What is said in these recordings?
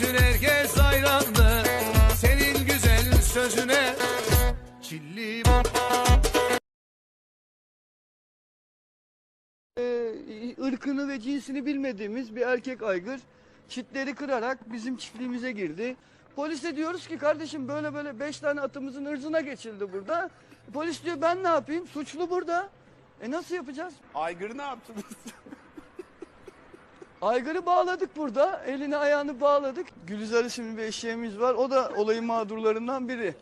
bütün herkes hayrandı Senin güzel sözüne Çilli ee, ırkını ve cinsini bilmediğimiz bir erkek aygır çitleri kırarak bizim çiftliğimize girdi. Polise diyoruz ki kardeşim böyle böyle beş tane atımızın ırzına geçildi burada. Polis diyor ben ne yapayım? Suçlu burada. E nasıl yapacağız? Aygır ne yaptınız? Aygırı bağladık burada. Elini ayağını bağladık. Gülizar isimli bir eşeğimiz var. O da olayın mağdurlarından biri.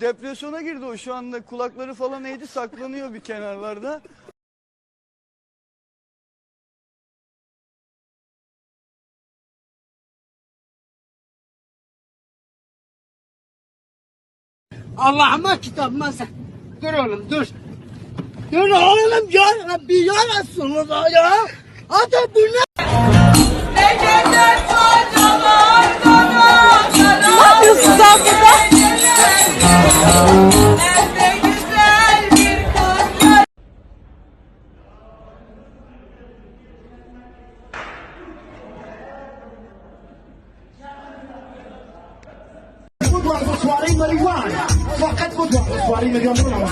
Depresyona girdi o şu anda. Kulakları falan eğdi saklanıyor bir kenarlarda. Allah'ıma kitabıma sen. Dur oğlum dur. Dur oğlum ya Rabbi ya Resulullah ya. Hadi bu ne? Ne yapıyorsun sen burada? Marijuana. Fakat bu suara marijuana.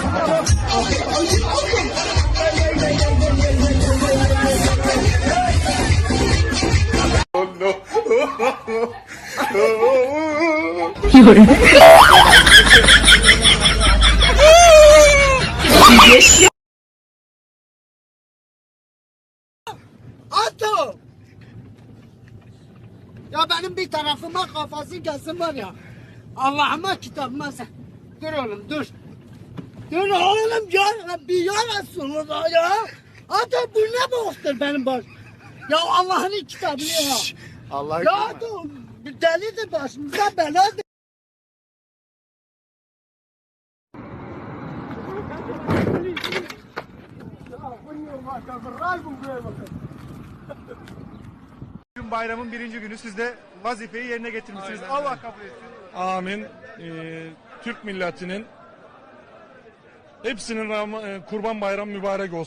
Ato! Ya benim bir tarafıma kafası gelsin var ya. Allah'ıma kitabıma sen. Dur oğlum dur. Dur oğlum ya Rabbi ya Resulullah ya. Ato bu ne boktur benim baş. Ya Allah'ın kitabını ya. Allah Ya Ato delidir başımıza beladır. Bugün bayramın birinci günü siz de vazifeyi yerine getirmişsiniz. Allah kabul etsin. Amin. Ee, Türk milletinin hepsinin Ram- e, kurban bayramı mübarek olsun.